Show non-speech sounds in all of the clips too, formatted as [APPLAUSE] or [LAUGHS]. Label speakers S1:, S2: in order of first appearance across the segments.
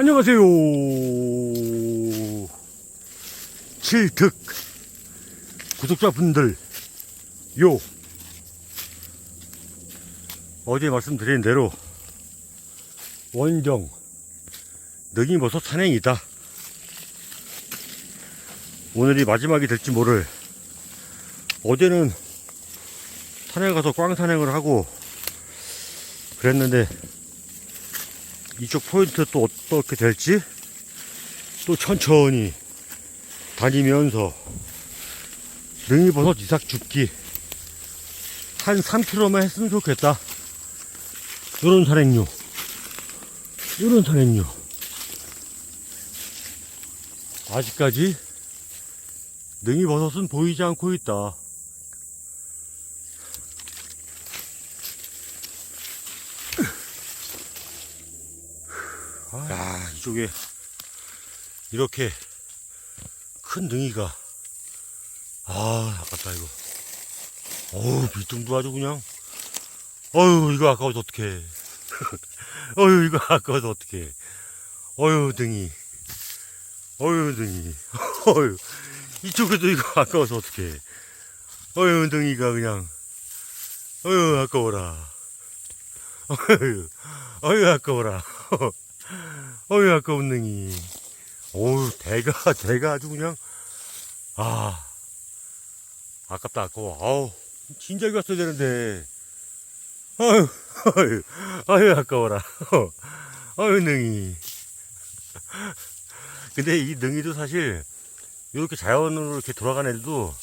S1: 안녕하세요. 칠특 구독자분들, 요. 어제 말씀드린 대로 원정 능이버섯 산행이다. 오늘이 마지막이 될지 모를 어제는 산에 가서 꽝 산행을 하고 그랬는데 이쪽 포인트 또 어떻게 될지 또 천천히 다니면서 능이버섯 이삭 죽기 한 3km만 했으면 좋겠다. 요런 산행료 요런 산행료 아직까지 능이버섯은 보이지 않고 있다 이쪽에 이렇게 큰 능이가 아, 아깝다 이거. 어우, 밑둥도 아주 그냥. 어휴, 이거 아까워서 어떡해. [LAUGHS] 어휴, 이거 아까워서 어떡해. 어휴, 등이. 어휴, 등이. [LAUGHS] 어휴, 이쪽에도 이거 아까워서 어떡해. 어휴, 등이가 그냥. 어휴, 아까워라. [LAUGHS] 어휴, 어휴, 아까워라. [LAUGHS] 어휴, 아까운 능이. 어우, 대가, [LAUGHS] 대가 아주 그냥, 아, 아깝다, 아까워. 아우, 진작에 왔어야 되는데. 어휴, 어휴, 어휴, 아까워라. [LAUGHS] 어휴, 능이. 근데 이 능이도 사실, 이렇게 자연으로 이렇게 돌아가는 애들도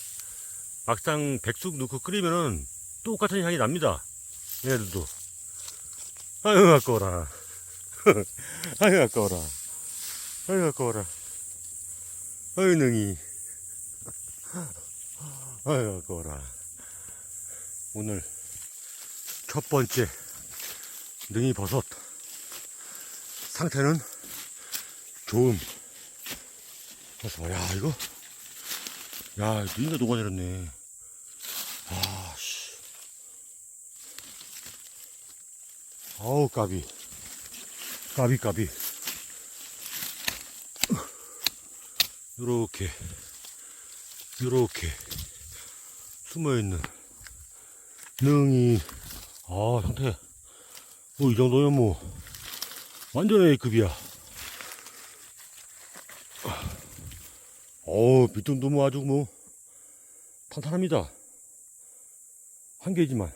S1: 막상 백숙 넣고 끓이면은 똑같은 향이 납니다. 얘네들도. 아유, 아까워라. [LAUGHS] 아유 아까워라. 아유 아까워라. 아유 능이. [LAUGHS] 아유 아까워라. 오늘 첫 번째 능이 버섯. 상태는 좋음. 그래서 봐, 야 이거? 야 능이가 녹아내렸네. 아 씨. 아우 까비 까비 까비. 요렇게 요렇게 숨어있는 능이 아 상태. 뭐 이 정도면 뭐 완전 A급이야. 어우 밑둥도 뭐 아주 뭐 탄탄합니다. 한 개지만.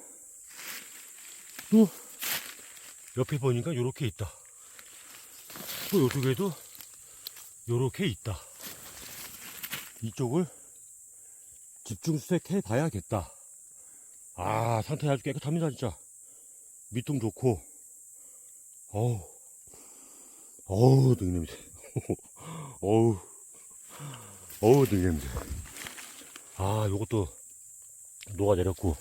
S1: 또 옆에 보니까 요렇게 있다 또 이쪽에도 요렇게 있다. 이쪽을 집중 수색해 봐야겠다. 아, 상태 아주 깨끗합니다, 진짜. 밑둥 좋고. 어우, 어우, 등이 냄새. [LAUGHS] 어우, 어우, 등이 냄새. 아, 요것도 녹아 내렸고.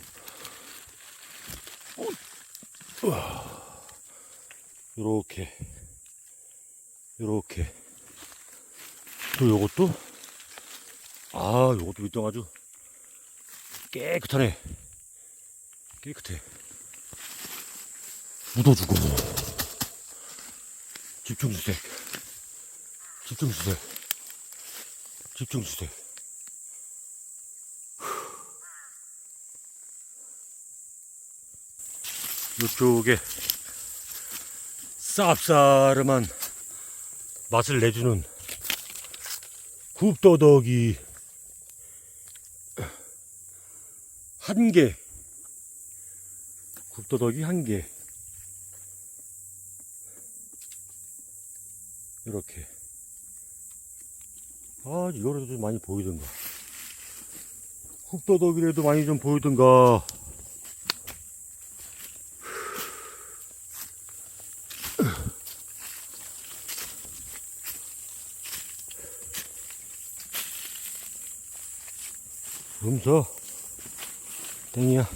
S1: 요렇게. 요렇게. 또 요것도, 아, 요것도 밑둥 아주 깨끗하네. 깨끗해. 묻어주고. 집중수색. 집중수색. 집중수색. 이쪽에 쌉싸름한 맛을 내주는 굽더덕이 한 개. 굽더덕이 한 개. 이렇게. 아, 이거라도 좀 많이 보이던가. 굽더덕이라도 많이 좀 보이던가. 음서 땡이야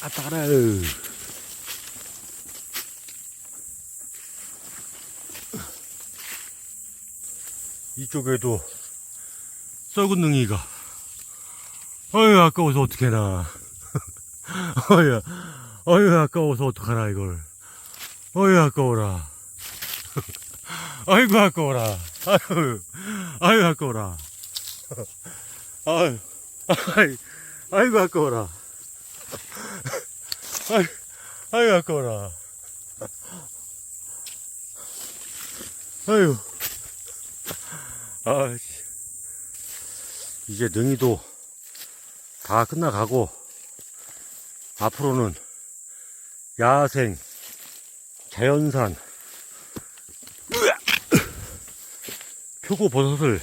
S1: 아따 가라 이쪽에도 썩은 능이가. 어휴, 아까워서 어떡해나. 어휴, 어휴, 아까워서 어떡하나, 이걸. 어휴, 아까워라. [LAUGHS] 아이고, 아까워라. 아유, 아유, 아까워라. [LAUGHS] 아유, 아이, 아이고, 아까워라. [LAUGHS] 아유, 아유, 아까워라. 아유. 아씨. 이제 능이도 다 끝나가고, 앞으로는 야생, 자연산, 표고 버섯을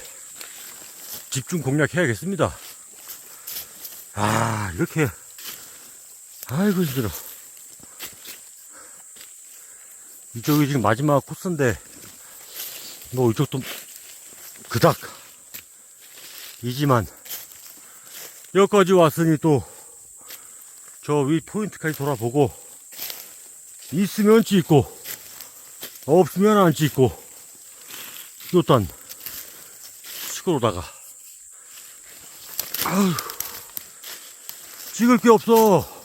S1: 집중 공략해야겠습니다. 아, 이렇게, 아이고, 힘들어. 이쪽이 지금 마지막 코스인데, 뭐 이쪽도 그닥 이지만 여기까지 왔으니 또 저 위 포인트까지 돌아보고 있으면 찍고 없으면 안 찍고 요딴 시골로다가. 아휴 찍을 게 없어